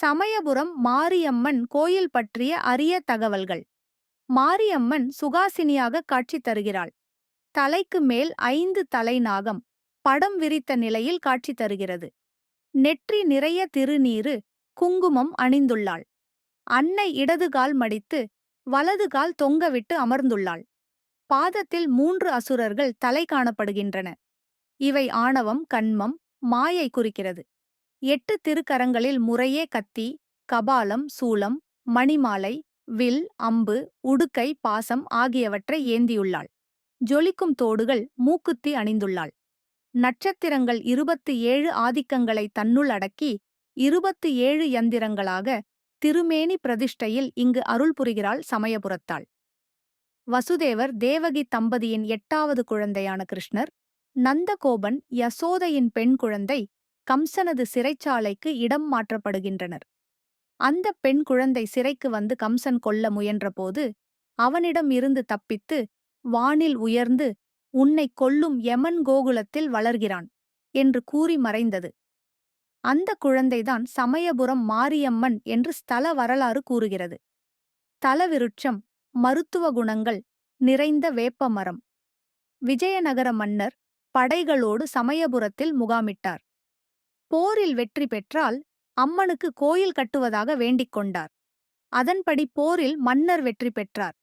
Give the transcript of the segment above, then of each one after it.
சமயபுரம் மாரியம்மன் கோயில் பற்றிய அரிய தகவல்கள். மாரியம்மன் சுகாசினியாக காட்சி தருகிறாள். தலைக்கு மேல் ஐந்து தலை நாகம் படம் விரித்த நிலையில் காட்சி தருகிறது. நெற்றி நிறைய திருநீறு குங்குமம் அணிந்துள்ளாள். அன்னை இடது கால் மடித்து வலது கால் தொங்கவிட்டு அமர்ந்துள்ளாள். பாதத்தில் மூன்று அசுரர்கள் தலை காணப்படுகின்றன. இவை ஆணவம் கண்மம் மாயை குறிக்கிறது. எட்டு திருக்கரங்களில் முறையே கத்தி கபாலம் சூலம் மணிமாலை வில் அம்பு உடுக்கை பாசம் ஆகியவற்றை ஏந்தியுள்ளாள். ஜொலிக்கும் தோடுகள் மூக்குத்தி அணிந்துள்ளாள். நட்சத்திரங்கள் இருபத்து ஏழு ஆதிக்கங்களை தன்னுள் அடக்கி இருபத்து ஏழு யந்திரங்களாக திருமேனி பிரதிஷ்டையில் இங்கு அருள் புரிகிறாள் சமயபுரத்தாள். வசுதேவர் தேவகி தம்பதியின் எட்டாவது குழந்தையான கிருஷ்ணர் நந்தகோபன் யசோதையின் பெண் குழந்தை கம்சனது சிறைச்சாலைக்கு இடம் மாற்றப்படுகின்றனர். அந்த பெண் குழந்தை சிறைக்கு வந்து கம்சன் கொல்ல முயன்றபோது அவனிடம் இருந்து தப்பித்து வானில் உயர்ந்து உன்னை கொல்லும் யமன் கோகுலத்தில் வளர்கிறான் என்று கூறி மறைந்தது. அந்த குழந்தைதான் சமயபுரம் மாரியம்மன் என்று ஸ்தல வரலாறு கூறுகிறது. தலவிருட்சம் மருத்துவ குணங்கள் நிறைந்த வேப்பமரம். விஜயநகர மன்னர் படைகளோடு சமயபுரத்தில் முகாமிட்டார். போரில் வெற்றி பெற்றால் அம்மனுக்கு கோயில் கட்டுவதாக வேண்டிக் கொண்டார். அதன்படி போரில் மன்னர் வெற்றி பெற்றார்.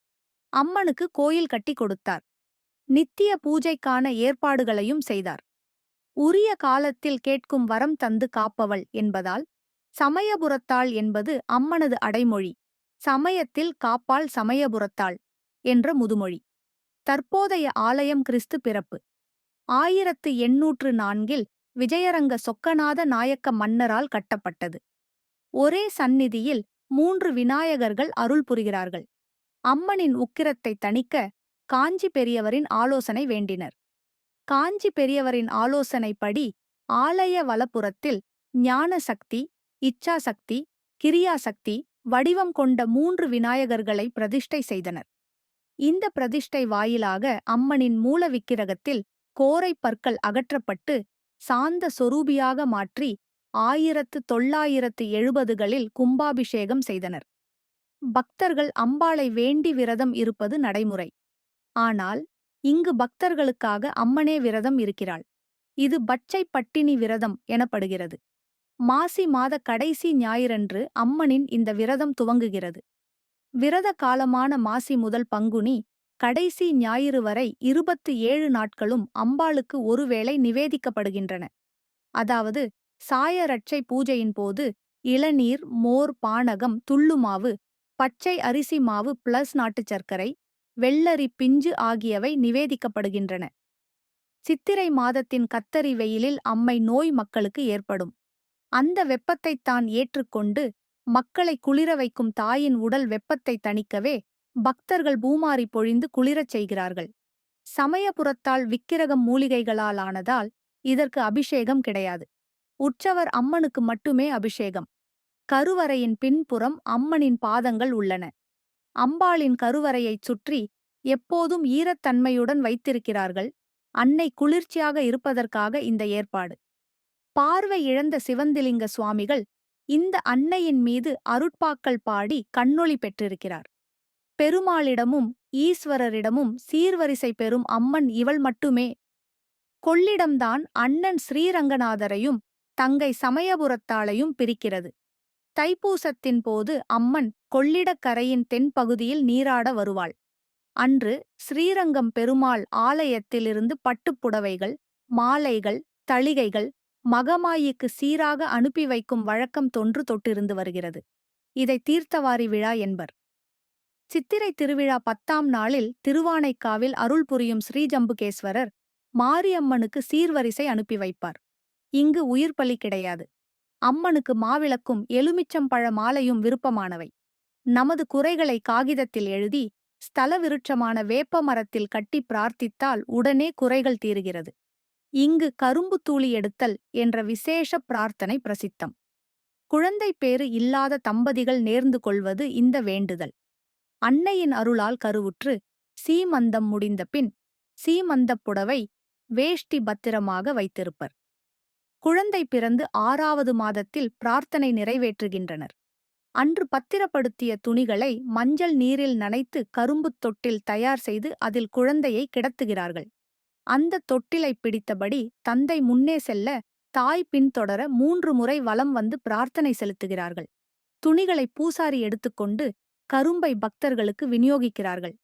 அம்மனுக்கு கோயில் கட்டி கொடுத்தார். நித்திய பூஜைக்கான ஏற்பாடுகளையும் செய்தார். உரிய காலத்தில் கேட்கும் வரம் தந்து காப்பவள் என்பதால் சமயபுரத்தாள் என்பது அம்மனது அடைமொழி. சமயத்தில் காப்பாள் சமயபுரத்தாள் என்ற முதுமொழி. தற்போதைய ஆலயம் கிறிஸ்து பிறப்பு. ஆயிரத்து எண்ணூற்று நான்கில் விஜயரங்க சொக்கநாத நாயக்க மன்னரால் கட்டப்பட்டது. ஒரே சந்நிதியில் மூன்று விநாயகர்கள் அருள் புரிகிறார்கள். அம்மனின் உக்கிரத்தை தணிக்க காஞ்சி பெரியவரின் ஆலோசனை வேண்டினர். காஞ்சி பெரியவரின் ஆலோசனைப்படி ஆலய வலப்புறத்தில் ஞான சக்தி இச்சாசக்தி கிரியாசக்தி வடிவம் கொண்ட மூன்று விநாயகர்களை பிரதிஷ்டை செய்தனர். இந்த பிரதிஷ்டை வாயிலாக அம்மனின் மூல விக்கிரகத்தில் கோரை பற்கள் அகற்றப்பட்டு சாந்த சொரூபியாக மாற்றி ஆயிரத்து தொள்ளாயிரத்து எழுபதுகளில் கும்பாபிஷேகம் செய்தனர். பக்தர்கள் அம்பாளை வேண்டி விரதம் இருப்பது நடைமுறை. ஆனால் இங்கு பக்தர்களுக்காக அம்மனே விரதம் இருக்கிறாள். இது பச்சை பட்டினி விரதம் எனப்படுகிறது. மாசி மாத கடைசி ஞாயிறன்று அம்மனின் இந்த விரதம் துவங்குகிறது. விரத காலமான மாசி முதல் பங்குனி கடைசி ஞாயிறு வரை இருபத்து ஏழு நாட்களும் அம்பாளுக்கு ஒருவேளை நிவேதிக்கப்படுகின்றன. அதாவது சாயரட்சை பூஜையின் போது இளநீர் மோர் பானகம் துள்ளுமாவு பச்சை அரிசி மாவு பிளஸ் நாட்டுச் சர்க்கரை வெள்ளரி பிஞ்சு ஆகியவை நிவேதிக்கப்படுகின்றன. சித்திரை மாதத்தின் கத்தரி வெயிலில் அம்மை நோய் மக்களுக்கு ஏற்படும். அந்த வெப்பத்தைத் தான் ஏற்றுக்கொண்டு மக்களை குளிர வைக்கும் தாயின் உடல் வெப்பத்தை தணிக்கவே பக்தர்கள் பூமாரி பொழிந்து குளிரச் செய்கிறார்கள். சமயபுரத்தால் விக்கிரகம் மூலிகைகளால் ஆனதால் இதற்கு அபிஷேகம் கிடையாது. உற்சவர் அம்மனுக்கு மட்டுமே அபிஷேகம். கருவறையின் பின்புறம் அம்மனின் பாதங்கள் உள்ளன. அம்பாளின் கருவறையைச் சுற்றி எப்போதும் ஈரத்தன்மையுடன் வைத்திருக்கிறார்கள். அன்னை குளிர்ச்சியாக இருப்பதற்காக இந்த ஏற்பாடு. பார்வை இழந்த சிவந்திலிங்க சுவாமிகள் இந்த அன்னையின் மீது அருட்பாக்கள் பாடி கண்ணொளி பெற்றிருக்கிறார். பெருமாளிடமும் ஈஸ்வரரிடமும் சீர்வரிசை பெறும் அம்மன் இவள் மட்டுமே. கொள்ளிடம்தான் அண்ணன் ஸ்ரீரங்கநாதரையும் தங்கை சமயபுரத்தாளையும் பிரிக்கிறது. தைப்பூசத்தின் போது அம்மன் கொள்ளிடக்கரையின் தென்பகுதியில் நீராட வருவாள். அன்று ஸ்ரீரங்கம் பெருமாள் ஆலயத்திலிருந்து பட்டுப்புடவைகள் மாலைகள் தளிகைகள் மகமாயிக்கு சீராக அனுப்பி வைக்கும் வழக்கம் தொன்று தொட்டிருந்து வருகிறது. இதை தீர்த்தவாரி விழா என்பர். சித்திரை திருவிழா பத்தாம் நாளில் திருவானைக்காவில் அருள் புரியும் ஸ்ரீஜம்புகேஸ்வரர் மாரியம்மனுக்கு சீர்வரிசை அனுப்பி வைப்பார். இங்கு உயிர்ப்பலி கிடையாது. அம்மனுக்கு மாவிளக்கும் எலுமிச்சம்பழ மாலையும் விருப்பமானவை. நமது குறைகளை காகிதத்தில் எழுதி ஸ்தல விருட்சமான வேப்ப மரத்தில் கட்டி பிரார்த்தித்தால் உடனே குறைகள் தீருகிறது. இங்கு கரும்பு தூளி எடுத்தல் என்ற விசேஷ பிரார்த்தனை பிரசித்தம். குழந்தை பேறு இல்லாத தம்பதிகள் நேர்ந்து கொள்வது இந்த வேண்டுதல். அன்னையின் அருளால் கருவுற்று சீமந்தம் முடிந்த பின் சீமந்தப் புடவை வேஷ்டி பத்திரமாக வைத்திருப்பர். குழந்தை பிறந்து ஆறாவது மாதத்தில் பிரார்த்தனை நிறைவேற்றுகின்றனர். அன்று பத்திரப்படுத்திய துணிகளை மஞ்சள் நீரில் நனைத்து கரும்புத் தொட்டில் தயார் செய்து அதில் குழந்தையை கிடத்துகிறார்கள். அந்த தொட்டிலை பிடித்தபடி தந்தை முன்னே செல்ல தாய் பின்தொடர மூன்று முறை வலம் வந்து பிரார்த்தனை செலுத்துகிறார்கள். துணிகளை பூசாரி எடுத்துக்கொண்டு கரும்பை பக்தர்களுக்கு விநியோகிக்கிறார்கள்.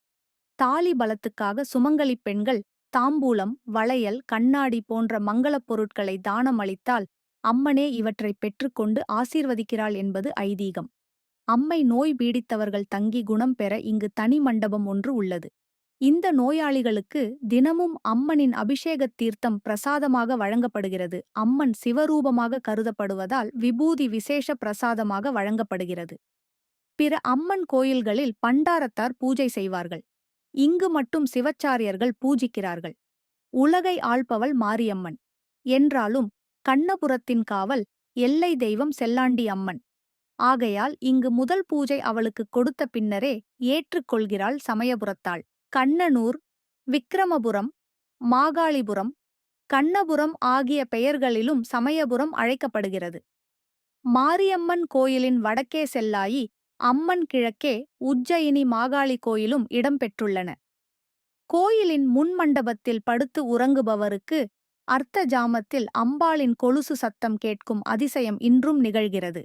தாலி பலத்துக்காக சுமங்கலி பெண்கள் தாம்பூலம் வளையல் கண்ணாடி போன்ற மங்களப் பொருட்களை தானம் அளித்தால் அம்மனே இவற்றை பெற்றுக்கொண்டு ஆசீர்வதிக்கிறாள் என்பது ஐதீகம். அம்மை நோய் பீடித்தவர்கள் தங்கி குணம் பெற இங்கு தனி மண்டபம் ஒன்று உள்ளது. இந்த நோயாளிகளுக்கு தினமும் அம்மனின் அபிஷேகத் தீர்த்தம் பிரசாதமாக வழங்கப்படுகிறது. அம்மன் சிவரூபமாக கருதப்படுவதால் விபூதி விசேஷ பிரசாதமாக வழங்கப்படுகிறது. பிற அம்மன் கோயில்களில் பண்டாரத்தார் பூஜை செய்வார்கள். இங்கு மட்டும் சிவச்சாரியர்கள் பூஜிக்கிறார்கள். உலகை ஆள்பவள் மாரியம்மன். என்றாலும் கண்ணபுரத்தின் காவல் எல்லை தெய்வம் செல்லாண்டி அம்மன். ஆகையால் இங்கு முதல் பூஜை அவளுக்கு கொடுத்த பின்னரே ஏற்றுக்கொள்கிறாள் சமயபுரத்தாள். கண்ணனூர் விக்கிரமபுரம் மாகாளிபுரம் கண்ணபுரம் ஆகிய பெயர்களிலும் சமயபுரம் அழைக்கப்படுகிறது. மாரியம்மன் கோயிலின் வடக்கே செல்லாயி அம்மன் கிழக்கே உஜ்ஜயினி மாகாளி கோயிலும் இடம்பெற்றுள்ளன. கோயிலின் முன்மண்டபத்தில் படுத்து உறங்குபவருக்கு அர்த்த ஜாமத்தில் அம்பாளின் கொலுசு சத்தம் கேட்கும் அதிசயம் இன்றும் நிகழ்கிறது.